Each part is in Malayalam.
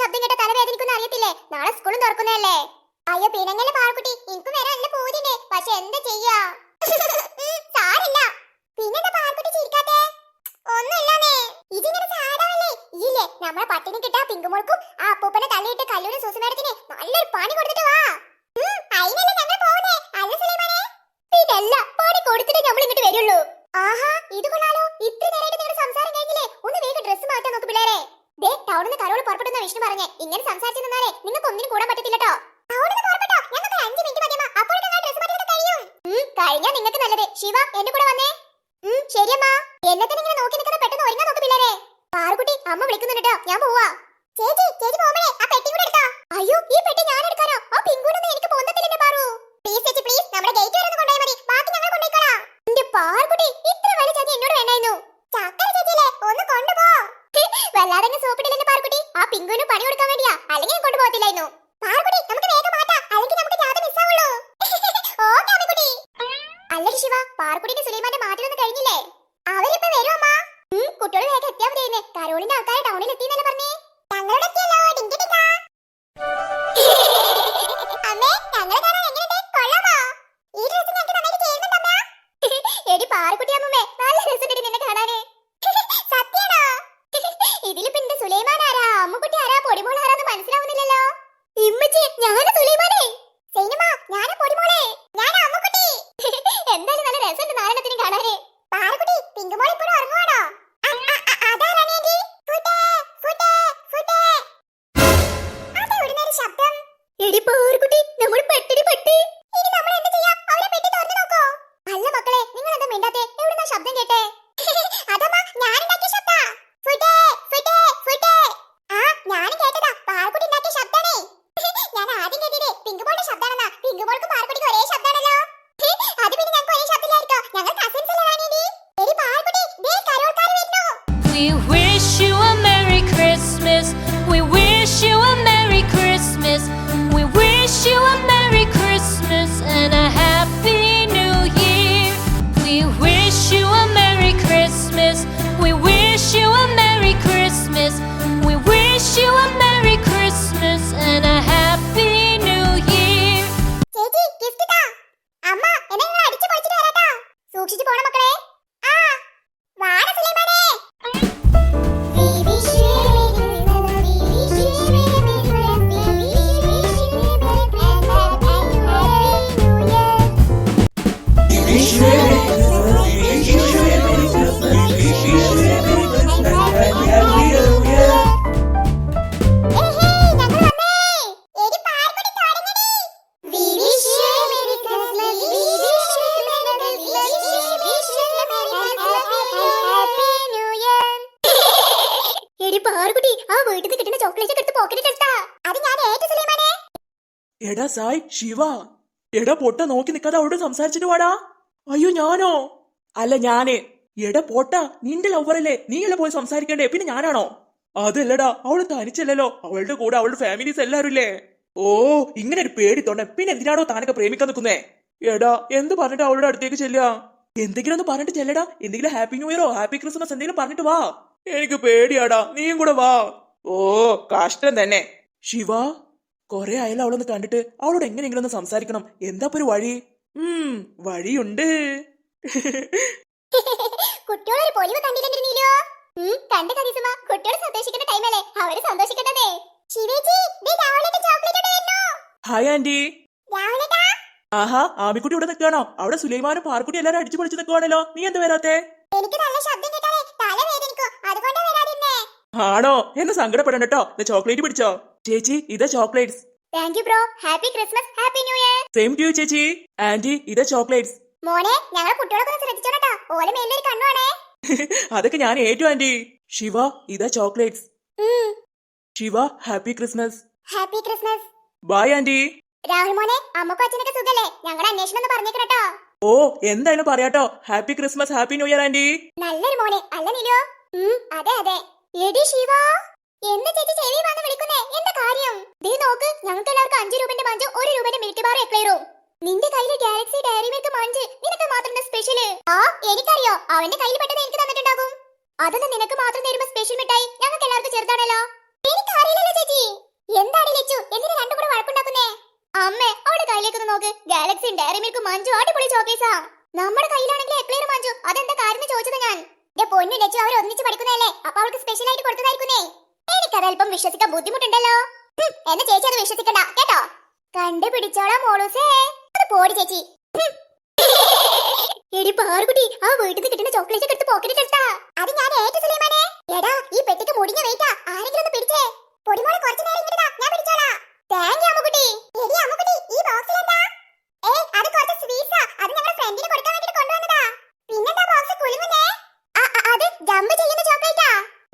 ശബ്ദം കേട്ട തലവേദനിക്കുന്ന അറിയത്തില്ലേ? നാളെ സ്കൂളും തുറക്കുന്നതല്ലേ? അയ്യോ പിണങ്ങൽ പാർക്കുട്ടി എനിക്കും വരാൻ നല്ല പൂതിണ്ട് പക്ഷെ എന്താ ചെയ്യാ? ഇതിങ്ങനെ ഇല്ലേ? നമ്മളെ ആ അപ്പൂപ്പനെ നല്ലൊരു കൊടുത്തിട്ട് വാ. അല്ല ഇതല്ല നമ്മൾ ആഹാ ഇത് കൊള്ളാലോ നിന്ന് വിഷ്ണു പറഞ്ഞേ ഇങ്ങനെ സംസാരിച്ചു നിന്നാലേ നിങ്ങൾക്ക് ഒന്നിനും കൂടാൻ പറ്റത്തില്ലട്ടോ. ടൗണിൽ നിന്ന് പുറപ്പെട്ടോ? ഞങ്ങൾക്ക് അഞ്ചു മിനിറ്റ് മതിയമ്മ അപ്പോഴേക്കും ഡ്രസ്സ് മാറ്റി കഴിയും. ഉം, കഴിഞ്ഞാ നിങ്ങൾക്ക് നല്ലത്. ശിവ എന്റെ പാറുകുട്ടി ആ വീട്ടിൽ കിട്ടുന്ന ചോക്ലേറ്റ് എടുത്ത് പോക്കറ്റിൽ എടുത്താ അത് ഞാൻ ഏറ്റു സുലൈമാനെ എടാ സായ് ശിവ. എടാ പൊട്ട നോക്കി നിക്കാതെ അവളോട് സംസാരിച്ചിട്ട് വാടാ. അയ്യോ ഞാനോ? അല്ല ഞാൻ. എടാ പോട്ട നിന്റെ ലവറല്ലേ നീയല്ലേ പോയി സംസാരിക്കണ്ടേ? പിന്നെ ഞാനാണോ? അതല്ലടാ അവൾ തനിച്ചല്ലല്ലോ. അവളുടെ കൂടെ അവളുടെ ഫാമിലീസ് എല്ലാരും ഇല്ലേ? ഓ ഇങ്ങനെ ഒരു പേടി തൊണ്ട പിന്നെ എന്തിനാണോ താനൊക്കെ പ്രേമിക്കാൻ നിൽക്കുന്നേ? എടാ എന്ത് പറഞ്ഞിട്ട് അവളുടെ അടുത്തേക്ക് ചെല്ലുക? എന്തെങ്കിലും ഒന്ന് പറഞ്ഞിട്ട് ചെല്ലടാ. എന്തെങ്കിലും ഹാപ്പി ന്യൂ ഇയറോ ഹാപ്പി ക്രിസ്മസ് എന്തെങ്കിലും പറഞ്ഞിട്ട് വാ. എനിക്ക് പേടിയാടാ. നീയും കൂടെ വാ. ഓ കഷ്ടം തന്നെ. ശിവ കൊറേ ആയാലും അവളൊന്ന് കണ്ടിട്ട്. അവളോട് എങ്ങനെയെങ്കിലും ഒന്ന് സംസാരിക്കണം. എന്താ ഒരു വഴി? ഉം വഴിയുണ്ട്. കുട്ടികളൊരു പൊലിവ് കണ്ടില്ലെന്നിരുന്നീലോ? കണ്ട് കരീസുമ കുട്ടികൾ സന്തോഷിക്കേണ്ട ടൈമല്ലേ അവർ സന്തോഷിക്കേണ്ടതേ ശിവേജി ഹായ് ആന്റി. ആഹാ ആമിക്കുട്ടി ഇവിടെ നിൽക്കുകയാണോ? അവിടെ സുലൈമാനും പാർക്കുട്ടി എല്ലാരും അടിച്ചു പൊളിച്ചു നിൽക്കുവാണല്ലോ നീ എന്താ വരാത്തെ? എനിക്ക് നല്ല ശബ്ദം ആണോ? എന്നെ സങ്കടപ്പെടണ്ട കേട്ടോ ചോക്ലേറ്റ് പിടിച്ചോ. ചേച്ചി ഇതാ chocolates. Thank you bro happy Christmas happy new year same to you ചേച്ചി. ആന്റി ഇതാ ചോക്ലേറ്റ്സ്. മോനെ ഞങ്ങൾ കുട്ടികളൊക്കെ കേട്ടോ ഓലെ ഓല ഒരു കണ്ണുവാണേ അതൊക്കെ ഞാൻ ഏറ്റു ആന്റി. ശിവ ഇതാ chocolates. Shiva happy Christmas. Happy Christmas bye aunty. Rahul മോനെ അമ്മക്കും അച്ഛനൊക്കെ സുഖല്ലേ? ഞങ്ങളുടെ അന്വേഷണം ഒന്ന് പറഞ്ഞേക്കണട്ടോ ഓ എന്തായാലും പറയാട്ടോ happy Christmas happy new year aunty. നല്ലൊരു മോനെ. അല്ല നിലോ? അതെ അതെ. എടി ശിവ എന്ന് ചേച്ചി ചെവി വന്ന് വിളിക്കുന്നേ എന്താ കാര്യം? ദേ നോക്ക് ഞങ്ങൾക്ക് എല്ലാവർക്കും അഞ്ചു രൂപന്റെ മഞ്ച് ഒരു രൂപന്റെ മിൽക്ക് ബാർ എക്ലയറും നിന്റെ കയ്യിൽ ഗാലക്സി ഡയറി മിൽക്ക് മഞ്ച് നിനക്ക് മാത്രം സ്പെഷ്യൽ ആ എനിക്കറിയോ അവന്റെ കയ്യിൽ പെട്ടത് എനിക്ക് തന്നിട്ടുണ്ടാകും. അതൊന്ന് നിനക്ക് മാത്രം തരുമ്പോ സ്പെഷ്യൽ മിഠായി ഞങ്ങൾക്ക് എല്ലാവർക്കും ചെറുതാണല്ലോ. എനിക്കറിയില്ലല്ലോ ചേച്ചി. എന്താണ് ലച്ചു എന്തിനു രണ്ടു കൂടെ വഴക്കുണ്ടാക്കുന്നേ? അമ്മേ അവളുടെ കയ്യിലേക്ക് നോക്ക് ഗാലക്സി ഡയറി മിൽക്ക് മഞ്ചു അടിപൊളി ചോക്കേസാ നമ്മുടെ കയ്യിലാണെങ്കിൽ എക്ലെയർ മഞ്ജു അതെന്താ കാര്യം ചോദിച്ചത് ഞാൻ എന്റെ പൊന്നു ലച്ചു അവർ ഒന്നിച്ച് പഠിക്കുന്നതല്ലേ? അപ്പൊ അവൾക്ക് സ്പെഷ്യൽ ആയിട്ട് കൊടുത്തതായിരിക്കുന്നേ എനിക്കത് അല്പം വിശ്വസിക്കാൻ ബുദ്ധിമുട്ടുണ്ടല്ലോ. എന്നെ ചേച്ചി അത് വിശ്വസിക്കണ്ട കേട്ടോ? കണ്ടുപിടിച്ചോളാം മോളൂസേ. അത് പോടി ചേച്ചി. എടി പാറുകുട്ടി ആ വീട്ടിൽ നിന്ന് കിട്ടുന്ന ചോക്ലേറ്റ് എടുത്ത് പോക്കറ്റിൽ എടുത്താ അത് ഞാൻ ഏറ്റു സുലൈമാനെ എടാ ഈ പെട്ടിക്ക് മുടിഞ്ഞ വെയിറ്റാ ആരെങ്കിലും ഒന്ന് പിടിച്ചേ പൊടിമോളെ കുറച്ചു നേരം ഇങ്ങോട്ടാ ഞാൻ പിടിച്ചോളാം താങ്ക് യു അമ്മുക്കുട്ടി എടി അമ്മുക്കുട്ടി ഈ ബോക്സിൽ എന്താ ഏ അത് കുറച്ച് സ്വീറ്റ്സാ അത് ഞങ്ങളുടെ ഫ്രണ്ടിന് കൊടുക്കാൻ വേണ്ടി കൊണ്ടുവന്നതാ പിന്നെന്താ ബോക്സ് കുലുങ്ങുന്നേ ആ, ആ, അത് ജമ്പ് ചെയ്യുന്ന ചോക്ലേറ്റാ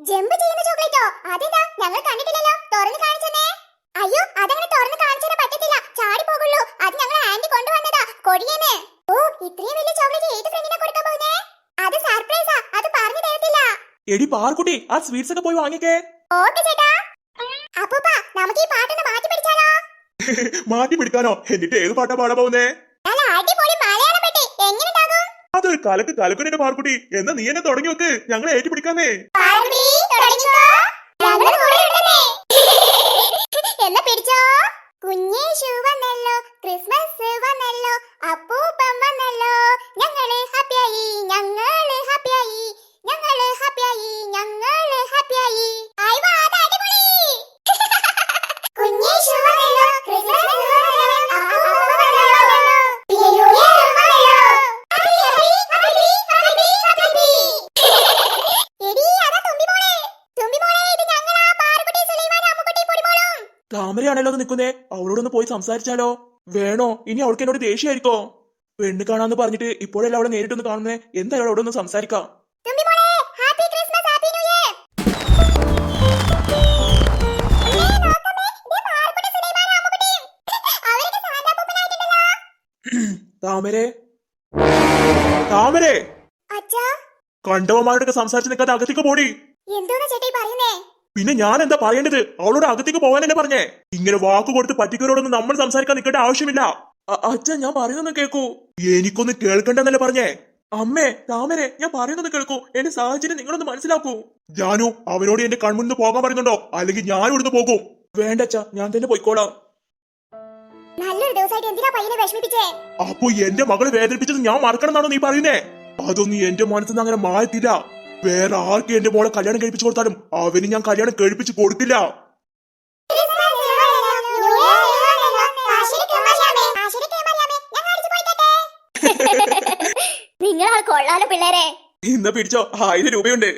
ജമ്പ് ചെയ്യുന്ന ചോക്ലേറ്റോ? അതെന്താ? ഞങ്ങൾ കണ്ടിട്ടില്ലല്ലോ. തുറന്ന് കാണിച്ചെന്നേ. അയ്യോ അതങ്ങനെ തുറന്ന് കാണിച്ചേ പറ്റത്തില്ല. ചാടി പോകുള്ളൂ. അത് ഞങ്ങൾ ആന്റി കൊണ്ടുവന്നതാ. കൊടിയേന്ന് ഓ ഇത്രയും വലിയ ചോക്ലേറ്റ് ഏത് ഫ്രണ്ടിനെ കൊടുക്കാൻ പോകുന്നേ? അത് സർപ്രൈസാ. അത് പറഞ്ഞു തരത്തില്ല. എടി പാർക്കുട്ടി ആ സ്വീറ്റ്സ് ഒക്കെ പോയി വാങ്ങിക്കേ. ഓക്കെ ചേട്ടാ. അപ്പൂപ്പ നമുക്ക് ഈ പാട്ടൊന്ന് മാറ്റി പിടിച്ചാലോ? മാറ്റി പിടിക്കാനോ? എന്നിട്ട് ഏത് പാട്ടാ പാടാൻ പോകുന്നേ? നല്ല അടിപൊളി മലയാളം പെട്ടി. എങ്ങനെയുണ്ടാകും? അത് കലക്ക് കലക്കുനെ പാർക്കുട്ടി എന്നാ നീ എന്നെ തുടങ്ങി വെക്ക്. ഞങ്ങളെ ഏറ്റി താമരയാണല്ലോ അത് നിൽക്കുന്നേ. അവളോടൊന്ന് പോയി സംസാരിച്ചാലോ? വേണോ? ഇനി അവൾക്ക് എന്നോട് ദേഷ്യമായിരിക്കോ പെണ്ണ് കാണാന്ന് പറഞ്ഞിട്ട് ഇപ്പോഴല്ല അവളെ നേരിട്ടൊന്ന് കാണുന്നേ. എന്തായാലും അവളോടൊന്ന് സംസാരിക്കാം. താമരെ. താമരെ. അച്ഛാ. കണ്ടവന്മാരോടൊക്കെ സംസാരിച്ച് നിൽക്കാതെ അകത്തേക്ക് പോടി. എന്തോന്നാ ചേട്ടാ പറയുന്നേ? പിന്നെ ഞാൻ എന്താ പറയേണ്ടത്? അവളോട് അകത്തേക്ക് പോകാനല്ലേ പറഞ്ഞേ? ഇങ്ങനെ വാക്ക് കൊടുത്ത് പറ്റിക്കരോടൊന്നും നമ്മൾ സംസാരിക്കാൻ നിൽക്കേണ്ട ആവശ്യമില്ല. അച്ഛൻ ഞാൻ പറയുന്നൊന്ന് കേൾക്കൂ. എനിക്കൊന്ന് കേൾക്കണ്ടെന്നല്ലേ പറഞ്ഞേ? അമ്മേ താമരെ ഞാൻ പറയുന്നത് കേൾക്കൂ. എന്റെ സാഹചര്യം നിങ്ങളൊന്ന് മനസ്സിലാക്കൂ. ജാനു അവനോട് എന്റെ കൺമുന്നിൽ പോകാൻ പറയുന്നുണ്ടോ? അല്ലെങ്കിൽ ഞാൻ ഇവിടുന്ന് പോകും? വേണ്ട അച്ഛാ ഞാൻ തന്നെ പോയിക്കോളാം. നല്ലൊരു ദിവസമായിട്ട് എന്തിനാ പയ്യനെ വിഷമിപ്പിച്ചേ? അപ്പൊ എന്റെ മകളെ വേദനിപ്പിച്ചത് ഞാൻ മറക്കണം എന്നാണോ നീ പറയുന്നേ? അതൊന്നും എന്റെ മനസ്സിൽ അങ്ങനെ മാറ്റത്തില്ല വേറെ ആർക്ക് എന്റെ മോളെ കല്യാണം കഴിപ്പിച്ചു കൊടുത്താലും അവന് ഞാൻ കല്യാണം കഴിപ്പിച്ചു കൊടുക്കില്ല. നിങ്ങൾ ആ കൊള്ളാലോ പിള്ളേരെ. ഇന്ന് പിടിച്ചോ ആയിരം രൂപയുണ്ട്.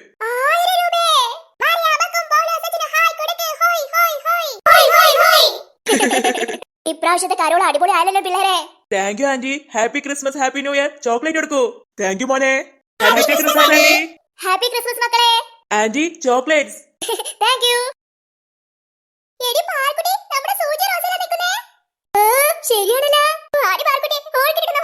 ഇപ്രാവശ്യത്തെ കരോൾ അടിപൊളി ആയല്ലോ പിള്ളേരെ. Thank you aunty happy Christmas happy new year chocolate എടുക്കൂ. താങ്ക് യു മോനെ. Happy Christmas aunty happy Christmas മക്കളെ. Aunty chocolates. താങ്ക് യു എടി പാൽക്കുട്ടി നമ്മുടെ സൂചി റോസിലാ നിൽക്കുന്നേ ശരിയാണല്ലോ. ആടി പാൽക്കുട്ടി കോൾ കിട്ടുന്നു